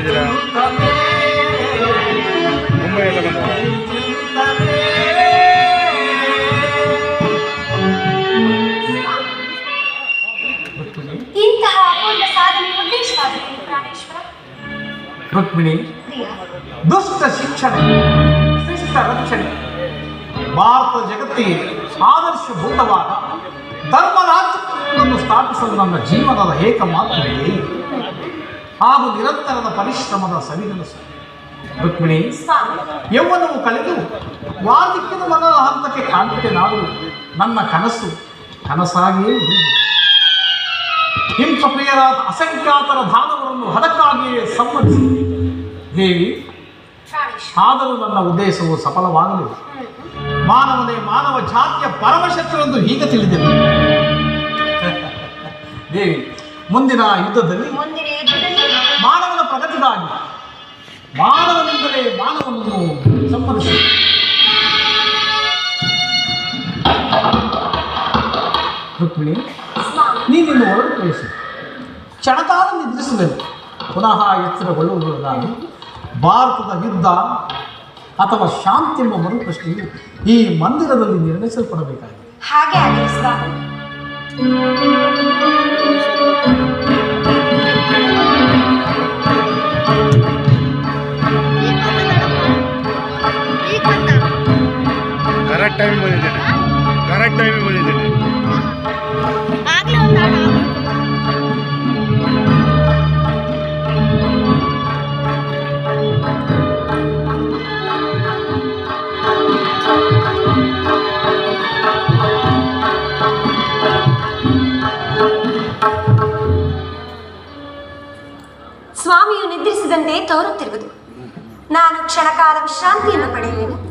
ಬಂದಿದ್ದೀರಾ ಮುಂಬೈ ಎಲ್ಲ ರುಕ್ಮಿಣಿ ದುಷ್ಟ ಶಿಕ್ಷಣ ಶಿಷ್ಟ ರಕ್ಷಣೆ ಭಾರತ ಜಗತ್ತಿಗೆ ಆದರ್ಶಭೂತವಾದ ಧರ್ಮರಾಜ್ಯವನ್ನು ಸ್ಥಾಪಿಸಲು ನನ್ನ ಜೀವನದ ಏಕಮಾತ್ರ ಧ್ಯೇಯ. ಹಾಗೂ ನಿರಂತರದ ಪರಿಶ್ರಮದ ಸವಿನನಸು ರುಕ್ಮಿಣಿ, ಯೌವನವು ಕಳೆದು ವಾರ್ಧಿಕ್ಯದ ಮನದ ಹಂತಕ್ಕೆ ಕಾಣ್ಬಿಟ್ಟೆನಾದರೂ ನನ್ನ ಕನಸು, ಕನಸಾಗಿಯೇ. ಹಿಂಸಪ್ರಿಯರಾದ ಅಸಂಖ್ಯಾತರ ದಾನವರನ್ನು ಹದಕ್ಕಾಗಿಯೇ ಸಮ್ಮತಿಸಿ ದೇವಿ, ಆದರೂ ನನ್ನ ಉದ್ದೇಶವು ಸಫಲವಾಗಲಿಲ್ಲ ಮಾನವನೇ ಮಾನವ ಜಾತಿಯ ಪರಮಶತ್ರುವೆಂದು ಹೀಗೆ ತಿಳಿದಿಲ್ಲ ದೇವಿ, ಮುಂದಿನ ಯುದ್ಧದಲ್ಲಿ ಮಾನವನಿಂದಲೇ ಮಾನವನನ್ನು ಸಮ್ಮತಿಸಿ ರುಕ್ಮಿಣಿ ನೀನಿನ್ನು ಹೊರಟು ಕಳಿಸು ಕ್ಷಣಕಾಲ ನಿದ್ರಿಸಬೇಕು ಪುನಃ ಎಚ್ಚರಗೊಳ್ಳುವುದು ನಾನು. ಭಾರತದ ಯುದ್ಧ ಅಥವಾ ಶಾಂತಿ ಎಂಬ ಮರುಪ್ರಶ್ನೆಯು ಈ ಮಂದಿರದಲ್ಲಿ ನಿರ್ಣಯಿಸಲ್ಪಡಬೇಕಾಗಿದೆ. ಹಾಗೆ ಟೈಮಿಗೆ ಬಂದಿದ್ದೇನೆ. ಕರೆಕ್ಟ್ ಟೈಮಿಗೆ ಬಂದಿದ್ದೇನೆ. ಸ್ವಾಮಿಯು ನಿದ್ರಿಸಿದಂತೆ ತೋರುತ್ತಿರುವುದು. ನಾನು ಕ್ಷಣಕಾಲ ವಿಶ್ರಾಂತಿಯನ್ನು ಪಡೆಯುವೆನು.